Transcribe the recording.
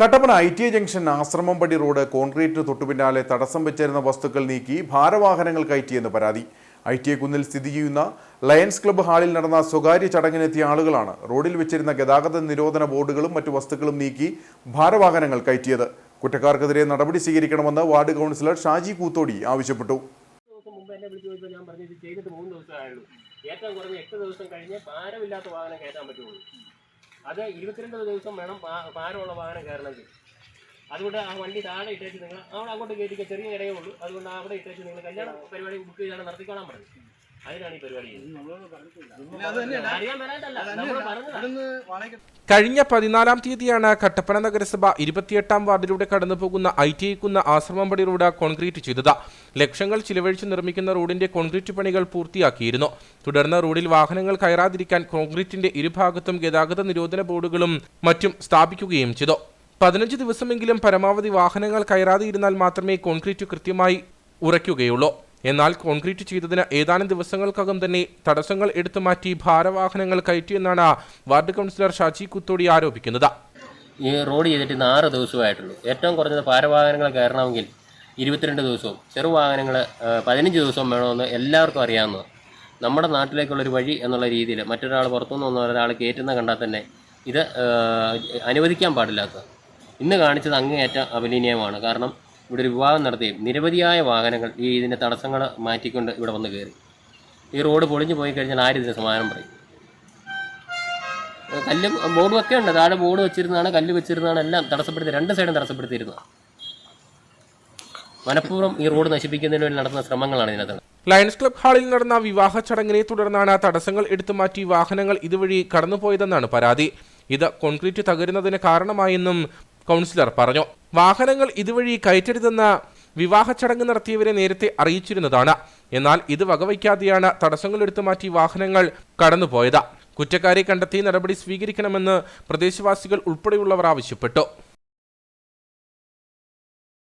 Kattappana I T junction Ashramampadi road കോൺക്രീറ്റിന് തൊട്ടുപിന്നാലെ തടസ്സം വെച്ചിരുന്ന വസ്തുക്കൾ നീക്കി ഭാരവാഹനങ്ങൾ കയറ്റിയെന്ന് പരാതി. ഐ ടി കുന്നിൽ സ്ഥിതി ചെയ്യുന്ന ലയൺസ് ക്ലബ്ബ് ഹാളിൽ നടന്ന സ്വകാര്യ ചടങ്ങിനെത്തിയ ആളുകളാണ് റോഡിൽ വെച്ചിരുന്ന ഗതാഗത നിരോധന ബോർഡുകളും മറ്റു വസ്തുക്കളും നീക്കി ഭാരവാഹനങ്ങൾ കയറ്റിയത്. കുറ്റക്കാർക്കെതിരെ നടപടി സ്വീകരിക്കണമെന്ന് വാർഡ് കൗൺസിലർ ഷാജി കൂത്തോടി ആവശ്യപ്പെട്ടു. ഏറ്റവും കുറഞ്ഞ എട്ട് ദിവസം കഴിഞ്ഞ് ഭാരമില്ലാത്ത വാഹനം കയറ്റാൻ പറ്റുള്ളൂ. അത് ഇരുപത്തിരണ്ട് ദിവസം വേണം ഭാരമുള്ള വാഹനം കയറണമെങ്കിൽ. അതുകൊണ്ട് ആ വണ്ടി താഴെ ഇട്ടേച്ച് നിങ്ങൾ അവിടെ അങ്ങോട്ട് കയറ്റിക്കുക ചെറിയ ഇടയേ ഉള്ളൂ. അതുകൊണ്ട് അവിടെ ഇട്ടേച്ച് നിങ്ങൾ കല്യാണ പരിപാടി ബുക്ക് ചെയ്താണ് നടത്തിക്കോളാൻ പറഞ്ഞു. കഴിഞ്ഞ പതിനാലാം തീയതിയാണ് കട്ടപ്പന നഗരസഭ ഇരുപത്തിയെട്ടാം വാർഡിലൂടെ കടന്നുപോകുന്ന ഐ ടി ഐക്കുന്ന ആശ്രമംപടി റോഡ് കോൺക്രീറ്റ് ചെയ്തത്. ലക്ഷങ്ങൾ ചിലവഴിച്ച് നിർമ്മിക്കുന്ന റോഡിന്റെ കോൺക്രീറ്റ് പണികൾ പൂർത്തിയാക്കിയിരുന്നു. തുടർന്ന് റോഡിൽ വാഹനങ്ങൾ കയറാതിരിക്കാൻ കോൺക്രീറ്റിന്റെ ഇരുഭാഗത്തും ഗതാഗത നിരോധന ബോർഡുകളും മറ്റും സ്ഥാപിക്കുകയും ചെയ്തു. പതിനഞ്ച് ദിവസമെങ്കിലും പരമാവധി വാഹനങ്ങൾ കയറാതെ ഇരുന്നാൽ മാത്രമേ കോൺക്രീറ്റ് കൃത്യമായി ഉറയ്ക്കുകയുള്ളൂ. എന്നാൽ കോൺക്രീറ്റ് ചെയ്തതിന് ഏതാനും ദിവസങ്ങൾക്കകം തന്നെ തടസ്സങ്ങൾ എടുത്തു മാറ്റി ഭാരവാഹനങ്ങൾ കയറ്റിയെന്നാണ് വാർഡ് കൗൺസിലർ ഷാജി കുത്തോടി ആരോപിക്കുന്നത്. ഈ റോഡ് ചെയ്തിട്ട് ഇന്ന് ആറ് ദിവസമായിട്ടുള്ളൂ. ഏറ്റവും കുറഞ്ഞത് ഭാരവാഹനങ്ങൾ കയറണമെങ്കിൽ ഇരുപത്തിരണ്ട് ദിവസവും ചെറുവാഹനങ്ങൾ പതിനഞ്ച് ദിവസവും വേണമെന്ന് എല്ലാവർക്കും അറിയാവുന്നത് നമ്മുടെ നാട്ടിലേക്കുള്ളൊരു വഴി എന്നുള്ള രീതിയിൽ മറ്റൊരാൾ പുറത്തുനിന്ന് വന്ന ഒരാൾ കയറ്റുന്ന കണ്ടാൽ തന്നെ ഇത് അനുവദിക്കാൻ പാടില്ലാത്ത ഇന്ന് കാണിച്ചത് അങ്ങേയറ്റം അപലീനീയമാണ് കാരണം ഇവിടെ ഒരു വിവാഹം നടത്തുകയും നിരവധിയായ വാഹനങ്ങൾ ഈ ഇതിന്റെ തടസ്സങ്ങൾ മാറ്റിക്കൊണ്ട് ഇവിടെ വന്ന് കയറി. ഈ റോഡ് പൊളിഞ്ഞു പോയി കഴിഞ്ഞാൽ ആര് ഇതിന് സമാധാനം പറയും? കല്ലും ബോർഡും ഒക്കെ ഉണ്ട്. താഴെ ബോർഡ് വെച്ചിരുന്നതാണ് കല്ല് വെച്ചിരുന്നതാണ് എല്ലാം തടസ്സപ്പെടുത്തി രണ്ട് സൈഡും തടസ്സപ്പെടുത്തിയിരുന്നത് മനഃപൂർവം ഈ റോഡ് നശിപ്പിക്കുന്നതിന് വേണ്ടി നടത്തുന്ന ശ്രമങ്ങളാണ് ഇതിനകത്ത്. ലയൺസ് ക്ലബ് ഹാളിൽ നടന്ന വിവാഹ ചടങ്ങിനെ തുടർന്നാണ് തടസ്സങ്ങൾ എടുത്തു മാറ്റി വാഹനങ്ങൾ ഇതുവഴി കടന്നുപോയതെന്നാണ് പരാതി. ഇത് കോൺക്രീറ്റ് തകരുന്നതിന് കാരണമായെന്നും കൗൺസിലർ പറഞ്ഞു. വാഹനങ്ങൾ ഇതുവഴി കയറ്റരുതെന്ന് വിവാഹ ചടങ്ങ് നടത്തിയവരെ നേരത്തെ അറിയിച്ചിരുന്നതാണ്. എന്നാൽ ഇത് വകവയ്ക്കാതെയാണ് തടസ്സങ്ങൾ എടുത്തു മാറ്റി വാഹനങ്ങൾ കടന്നുപോയത്. കുറ്റക്കാരെ കണ്ടെത്തി നടപടി സ്വീകരിക്കണമെന്ന് പ്രദേശവാസികൾ ഉൾപ്പെടെയുള്ളവർ ആവശ്യപ്പെട്ടു.